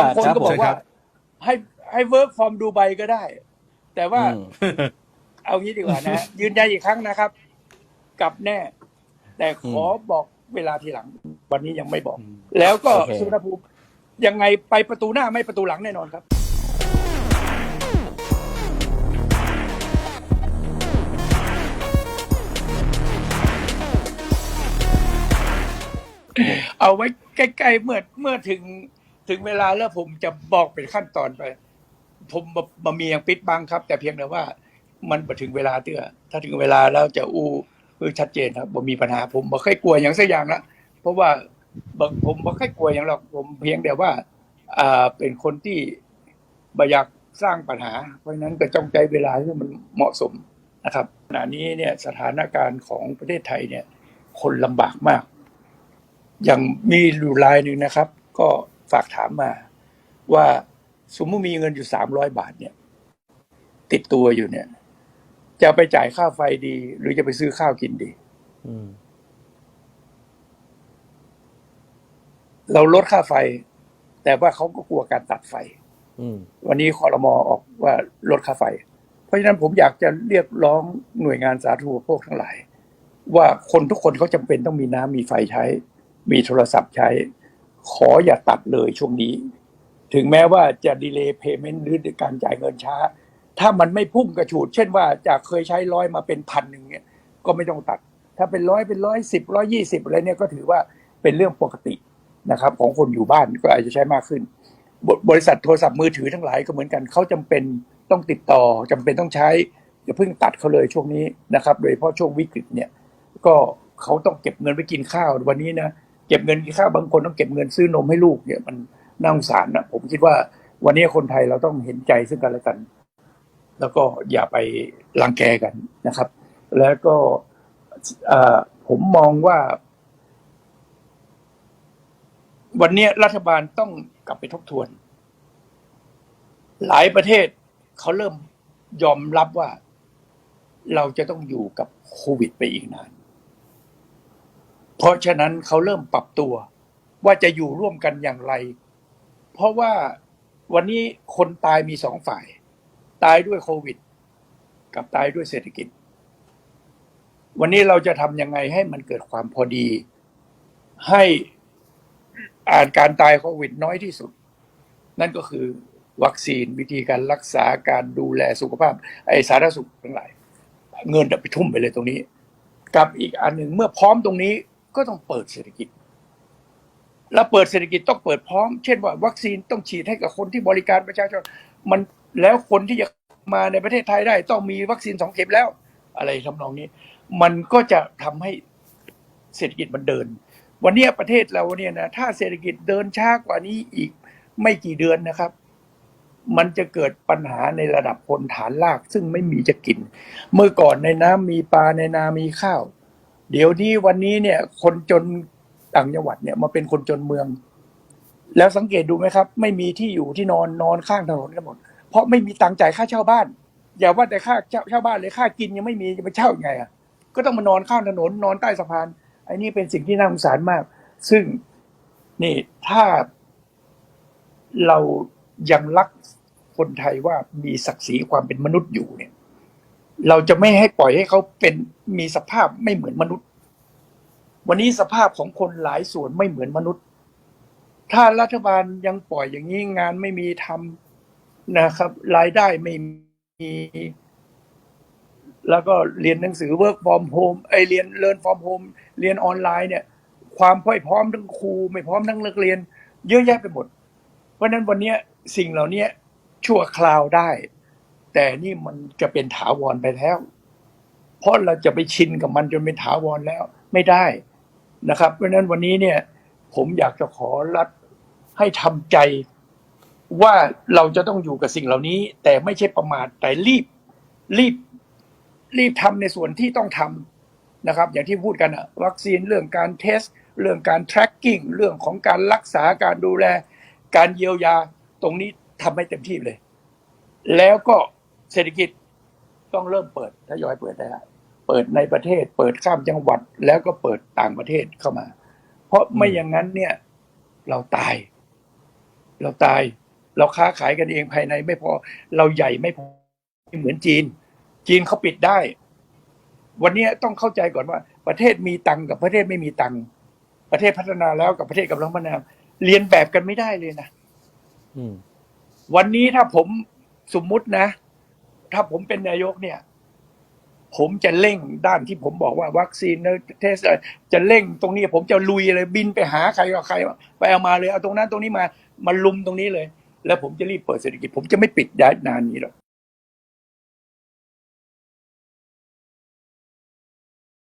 บางคนครับก็บอผมกว่าให้ให้เวิร์กฟอร์มดูไบก็ได้ แต่ว่าอืมเอางี้ดีกว่านะ ยืนยันอีกครั้งนะครับ กลับแน่ แต่ขอบอกเวลาทีหลัง วันนี้ยังไม่บอก แล้วก็โอเคสุวรรณภูมิยังไงไปประตูหน้าไม่ประตูหลังแน่นอนครับเอาไว้ใกล้ๆเมื่อเมื่อถึง ถึงเวลาแล้วผมจะบอกเป็นขั้นตอนไป ผมบมามีอย่างปิดบังครับ แต่เพียงแต่ว่า มันมาถึงเวลาเตื้อถ้าถึงเวลาแล้วจะอู้คือชัดเจนครับผมมีปัญหาผมบ่เคยกลัวอย่างสักอย่างละเพราะว่าบผมบ่ค่อยกลัวอย่างหรอกผมเพียงแต่ว่า อ่าเป็นคนที่บ่อยากสร้างปัญหา เพราะฉะนั้นก็จ้องใจเวลาที่มันเหมาะสมนะครับขณะนี้เนี่ยสถานการณ์ของประเทศไทยเนี่ย คนลำบากมาก อย่างมีอยู่รายหนึ่งนะครับ ก็ ฝากถามมา ว่าสมมติมีเงินอยู่สามร้อยบาทเนี่ย ติดตัวอยู่เนี่ย จะไปจ่ายค่าไฟดี หรือจะไปซื้อข้าวกินดีเราลดค่าไฟ แต่ว่าเขาก็กลัวการตัดไฟวันนี้คอรมอออกว่าลดค่าไฟ เพราะฉะนั้นผมอยากจะเรียกร้องหน่วยงานสาธารณูปโภคทั้งหลาย ว่าคนทุกคนเขาจำเป็นต้องมีน้ำมีไฟใช้ มีโทรศัพท์ใช้ ขออย่าตัดเลยช่วงนี้ ถึงแม้ว่าจะดีเลย์เพย์เมนต์หรือการจ่ายเงินช้า ถ้ามันไม่พุ่งกระฉูด เช่นว่าจากเคยใช้ร้อยมาเป็นพันหนึ่งเนี่ย ก็ไม่ต้องตัด ถ้าเป็นร้อยเป็นร้อยสิบร้อยยี่สิบอะไรเนี่ยก็ถือว่าเป็นเรื่องปกตินะครับ ของคนอยู่บ้านก็อาจจะใช้มากขึ้นบบริษัทโทรศัพท์มือถือทั้งหลายก็เหมือนกันเขาจำเป็นต้องติดต่อจำเป็นต้องใช้อย่าเพิ่งตัดเขาเลยช่วงนี้นะครับ โดยเฉพาะช่วงวิกฤตเนี่ย ก็เขาต้องเก็บเงินไปกินข้าววันนี้นะ เก็บเงินกินข้าวบางคนต้องเก็บเงินซื้อนมให้ลูกเนี่ยมันน่าสงสารนะผมคิดว่าวันนี้คนไทยเราต้องเห็นใจซึ่งกันและกัน แล้วก็อย่าไปรังแกกันนะครับ แล้วก็ผมมองว่า วันนี้รัฐบาลต้องกลับไปทบทวน หลายประเทศเขาเริ่มยอมรับว่า เราจะต้องอยู่กับโควิดไปอีกนาน เพราะฉะนั้นเขาเริ่มปรับตัวว่าจะอยู่ร่วมกันอย่างไร เพราะว่าวันนี้คนตายมีสองฝ่าย ตายด้วยโควิด กับตายด้วยเศรษฐกิจ วันนี้เราจะทำยังไงให้มันเกิดความพอดี ให้อ่านการตายโควิดน้อยที่สุด นั่นก็คือวัคซีนวิธีการรักษาการดูแลสุขภาพ ไอสาธารณสุขทั้งหลาย เงินจะไปทุ่มไปเลยตรงนี้ กับอีกอันหนึ่งเมื่อพร้อมตรงนี้ ก็ต้องเปิดเศรษฐกิจ แล้วเปิดเศรษฐกิจต้องเปิดพร้อม เช่นว่าวัคซีนต้องฉีดให้กับคนที่บริการประชาชน มันแล้วคนที่จะมาในประเทศไทยได้ ต้องมีวัคซีนสองเข็มแล้ว อะไรทำนองนี้ มันก็จะทำให้เศรษฐกิจมันเดิน วันนี้ประเทศเราเนี่ยนะถ้าเศรษฐกิจเดินช้ากว่านี้อีกไม่กี่เดือนนะครับ มันจะเกิดปัญหาในระดับคนฐานราก ซึ่งไม่มีจะกิน เมื่อก่อนในน้ำมีปลาในนามีข้าว เดี๋ยวนี้วันนี้เนี่ย คนจนต่างจังหวัดเนี่ยมาเป็นคนจนเมือง แล้วสังเกตดูไหมครับ ไม่มีที่อยู่ที่นอนนอนข้างถนนกันหมดเพราะไม่มีตังค์จ่ายค่าเช่าบ้าน อย่าว่าแต่ค่าเช่าเช่าบ้านเลยค่ากินยังไม่มีจะไปเช่ายังไงอะก็ต้องมานอนข้างถนนนอนใต้สะพานไอ้นี่เป็นสิ่งที่น่าสงสารมาก ซึ่งนี่ถ้าเรายังรักคนไทยว่ามีศักดิ์ศรีความเป็นมนุษย์อยู่เนี่ย เราจะไม่ให้ปล่อยให้เขาเป็นมีสภาพไม่เหมือนมนุษย์ วันนี้สภาพของคนหลายส่วนไม่เหมือนมนุษย์ ถ้ารัฐบาลยังปล่อยอย่างนี้งานไม่มีทำนะครับ รายได้ไม่มี แล้วก็เรียนหนังสือ work from home ไอเรียน learn from home เรียนออนไลน์เนี่ย ความไม่พร้อมทั้งครู ไม่พร้อมทั้งนักเรียน เยอะแยะไปหมด เพราะนั้นวันนี้สิ่งเหล่านี้ชั่วคราวได้ แต่นี่มันจะเป็นถาวรไปแล้ว เพราะเราจะไปชินกับมันจนเป็นถาวรแล้วไม่ได้นะครับ เพราะนั้นวันนี้เนี่ย ผมอยากจะขอรัฐให้ทำใจว่าเราจะต้องอยู่กับสิ่งเหล่านี้ แต่ไม่ใช่ประมาทแต่รีบ รีบ รีบทำในส่วนที่ต้องทำนะครับ อย่างที่พูดกันอะวัคซีนเรื่องการเทส เรื่องการ tracking เรื่องของการรักษาการดูแล การเยียวยาตรงนี้ทำให้เต็มที่เลย แล้วก็ เศรษฐกิจต้องเริ่มเปิดทยอยเปิดได้แล้วเปิดในประเทศ เปิดข้ามจังหวัดแล้วก็เปิดต่างประเทศเข้ามา เพราะไม่อย่างนั้นเนี่ย เราตาย เราตาย เราค้าขายกันเองภายในไม่พอ เราใหญ่ไม่พอไม่เหมือนจีน จีนเขาปิดได้ วันนี้ต้องเข้าใจก่อนว่า ประเทศมีตังค์กับประเทศไม่มีตังค์ประเทศพัฒนาแล้วกับประเทศกำลังพัฒนาเรียนแบบกันไม่ได้เลยนะอืมวันนี้ถ้าผมสมมุตินะ ถ้าผมเป็นนายกเนี่ย ผมจะเร่งด้านที่ผมบอกว่าวัคซีนเทสจะเร่งตรงนี้ ผมจะลุยเลยบินไปหาใครก็ใครไปเอามาเลยเอาตรงนั้นตรงนี้มามาลุมตรงนี้เลย แล้วผมจะรีบเปิดเศรษฐกิจ ผมจะไม่ปิดยานานนี้หรอก